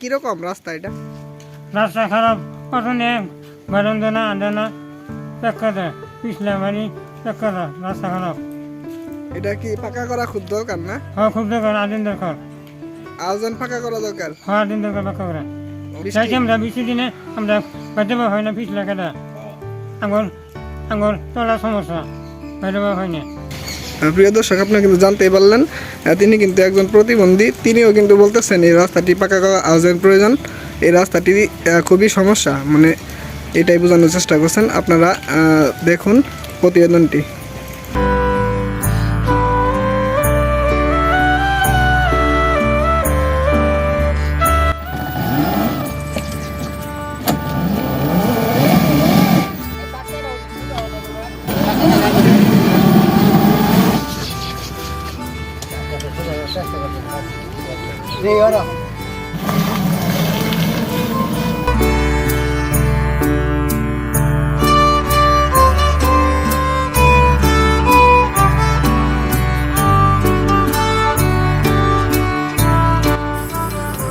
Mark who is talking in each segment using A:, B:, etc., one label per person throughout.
A: কীরকম রাস্তা এটা?
B: রাস্তা খারাপ। কত নেই বারণ দেনা আন্দানা পেক্কাতে পিছলা বাড়ি পেক্কাতে রাস্তা খারাপ।
A: এটা কি পাকা করা খুব দরকার না?
B: হ্যাঁ খুব দরকার আদিন দরকার।
A: আয়োজন ফাঁকা করা দরকার?
B: হ্যাঁ আদিন দরকার পাক্কা করে। চাইছি আমরা বৃষ্টি দিনে আমরা বাইতে হয় না পিছলা কেটে। আঙুল আঙুল তোলা সমস্যা। বাইতে বা হয় না।
A: প্রিয় দর্শক আপনারা কিন্তু জানতেই পারলেন তিনি কিন্তু একজন প্রতিবন্ধী। তিনিও কিন্তু বলতেছেন, এই রাস্তাটি পাকা করা আয়োজন প্রয়োজন। এই রাস্তাটি খুবই সমস্যা। মানে এটাই বোঝানোর চেষ্টা করছেন। আপনারা দেখুন প্রতিবেদনটি।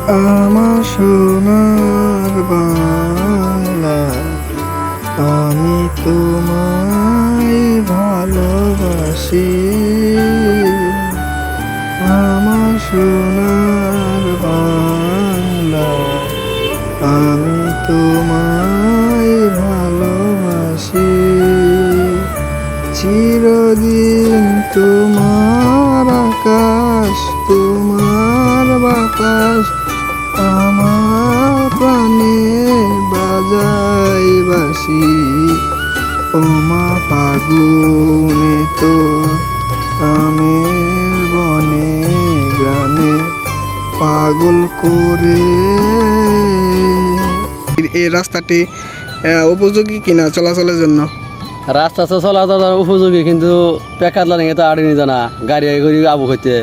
A: আমার সোনার বাংলা তোমায় ভালোবাসি। চিরদিন তোমার আকাশ, তোমার বাতাস আমার প্রাণে বাজাই বাসি। ওমা ফাগুনে তো আমের বনে গ্রামে পাগল করে এই রাস্তাটি উপযোগী কিনা চলাচলের জন্য?
C: রাস্তা তো চলাচল উপযোগী কিন্তু পেকাত লাগে তো আড়ি নিত না। গাড়ি করে আবু হইতে।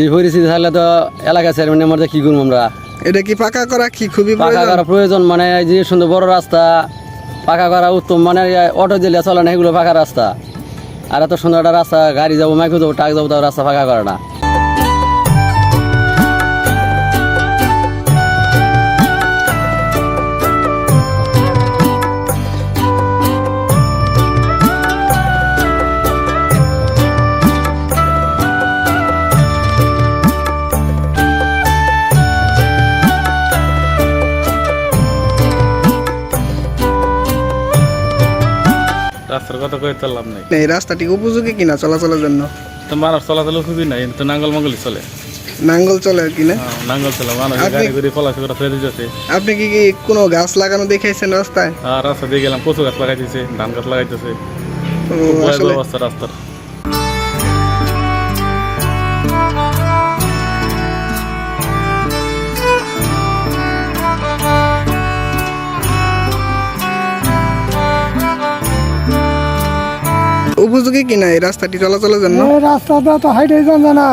C: এই পরিস্থিতি থাকলে তো এলাকা চেয়ারম্যান আমরা কি করব আমরা?
A: এটা কি পাকা করা কি খুবই
C: পাকা করা প্রয়োজন মানে যে সুন্দর বড় রাস্তা পাকা করা উত্তম মানে অটো দিলে চলে না এগুলো পাকা রাস্তা। আর এত সুন্দর একটা রাস্তা গাড়ি যাব মাইকো যাব টাক যাব তাও রাস্তা পাকা করে না।
D: রাস্তার কথা কয়ে লাভ নেই।
A: এই রাস্তাটি উপযোগী কিনা চলাচলের জন্য?
D: তো মানুষ চলাচল খুবই নাই তো নাঙ্গল মঙ্গলই চলে।
A: নাঙ্গল চলে আর কি না?
D: হ্যাঁ, নাঙ্গল চলে মানুষ গাড়ি করে পলাশি করে ফেলে দিতেছে।
A: আপনি কি কি কোনো গাছ লাগানো দেখাইছেন রাস্তায়?
D: আর রাস্তা দিয়ে গেলাম কচু গাছ লাগাইতেছে ধান গাছ লাগাইতেছে। অবস্থা রাস্তার।
A: উপযোগী কিনা এই রাস্তাটি চলাচলের জন্য?
E: এই রাস্তাটা তো হাইটে জানছে না।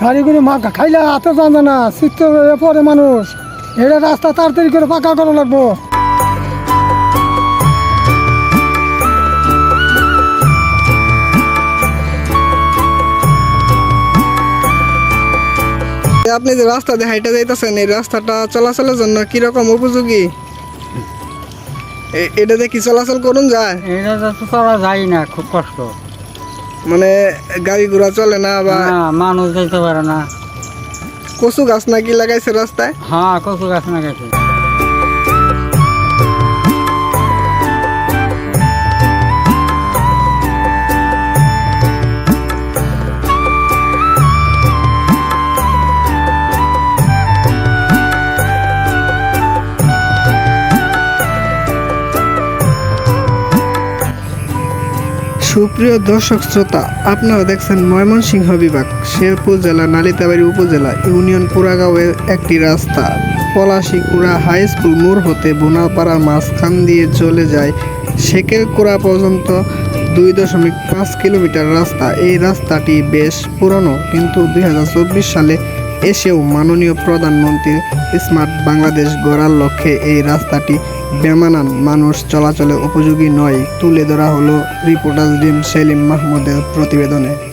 E: গাড়ি করে মা খাইলে হাতে জানছে না। শীত পরে মানুষ। এটা রাস্তা তাড়াতাড়ি করে পাকা করা লাগবো।
A: আপনি যে রাস্তা দিয়ে হাইটে যাইতেছেন এই রাস্তাটা চলাচলের জন্য কীরকম উপযোগী? এটাতে কি চলাচল করুন যায়?
B: এটা তো চলা যায় না খুব কষ্ট।
A: মানে গাড়ি ঘোড়া চলে না বা
B: মানুষ যাইতে পারে না।
A: কচু গাছ নাকি লাগাইছে রাস্তায়?
B: হ্যাঁ কচু গাছ না
A: সুপ্রিয় দর্শক শ্রোতা আপনারা দেখছেন ময়মনসিংহ বিভাগ, শেরপুর জেলা, নালিতাবাড়ি উপজেলা, ইউনিয়ন পুরাগাঁওয়ের একটি রাস্তা। পলাশিকুড়া হাই স্কুল মোড় হতে বোনাপাড়া মাঝখান দিয়ে চলে যায় শেকেরকুড়া পর্যন্ত দুই দশমিক পাঁচ কিলোমিটার রাস্তা। এই রাস্তাটি বেশ পুরনো, কিন্তু দুই হাজার চব্বিশ সালে এসেও মাননীয় প্রধানমন্ত্রী স্মার্ট বাংলাদেশ গড়ার লক্ষ্যে এই রাস্তাটি বেমানান মানুষ চলাচলে উপযোগী নয়। তুলে ধরা হলো রিপোর্টার ডিম সেলিম মাহমুদের প্রতিবেদনে।